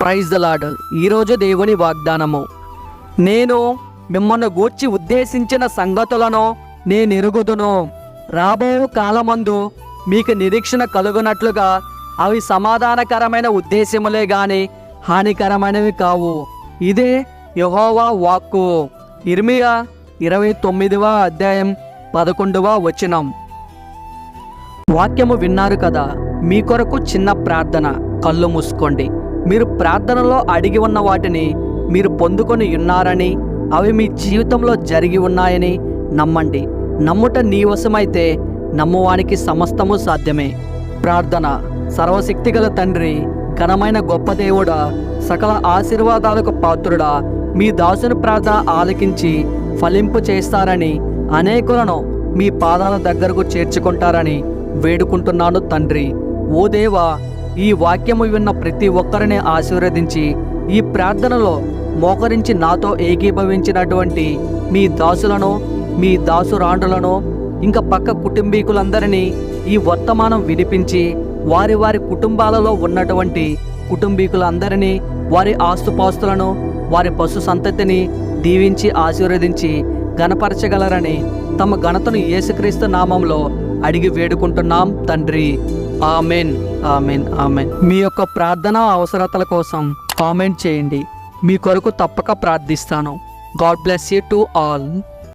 Praise the lord ఈరోజు దేవుని వాగ్దానము. నేను మిమ్మల్ని గూర్చి ఉద్దేశించిన సంగతులను నేను ఎరుగుదును రాబో కాలమందు మీకు నిరీక్షణ కలుగునట్లుగా అవి సమాధానకరమైన ఉద్దేశములే గాని హానికరమైనవి కావు. ఇదే యహోవా వాక్కు. ఇర్మియా ఇరవై తొమ్మిదవ అధ్యాయం పదకొండవ వచనం. వాక్యము విన్నారు కదా మీ కొరకు చిన్న ప్రార్థన. కళ్ళు మూసుకోండి. మీరు ప్రార్థనలో అడిగి ఉన్న వాటిని మీరు పొందుకొని ఉన్నారని అవి మీ జీవితంలో జరిగి ఉన్నాయని నమ్మండి. నమ్ముట నీ వశమైతే నమ్మువానికి సమస్తము సాధ్యమే. ప్రార్థన. సర్వశక్తిగల తండ్రి ఘనమైన గొప్ప దేవుడా సకల ఆశీర్వాదాలకు పాత్రుడా మీ దాసుని ప్రార్థన ఆలకించి ఫలింపు చేస్తారని అనేకులను మీ పాదాల దగ్గరకు చేర్చుకుంటారని వేడుకుంటున్నాను తండ్రి. ఓ దేవా ఈ వాక్యము విన్న ప్రతి ఒక్కరిని ఆశీర్వదించి ఈ ప్రార్థనలో మోకరించి నాతో ఏకీభవించినటువంటి మీ దాసులను మీ దాసురాండ్రులను ఇంకా పక్క కుటుంబీకులందరినీ ఈ వర్తమానం వినిపించి వారి వారి కుటుంబాలలో ఉన్నటువంటి కుటుంబీకులందరినీ వారి ఆస్తుపాస్తులను వారి పశు సంతతిని దీవించి ఆశీర్వదించి గణపరచగలరని తమ ఘనతను యేసుక్రీస్తు నామంలో అడిగి వేడుకుంటున్నాం తండ్రి. Amen amen amen. మీ యొక్క ప్రార్థన అవసరతల కోసం కామెంట్ చేయండి. మీ కొరకు తప్పక ప్రార్థిస్తాను. God bless you to all.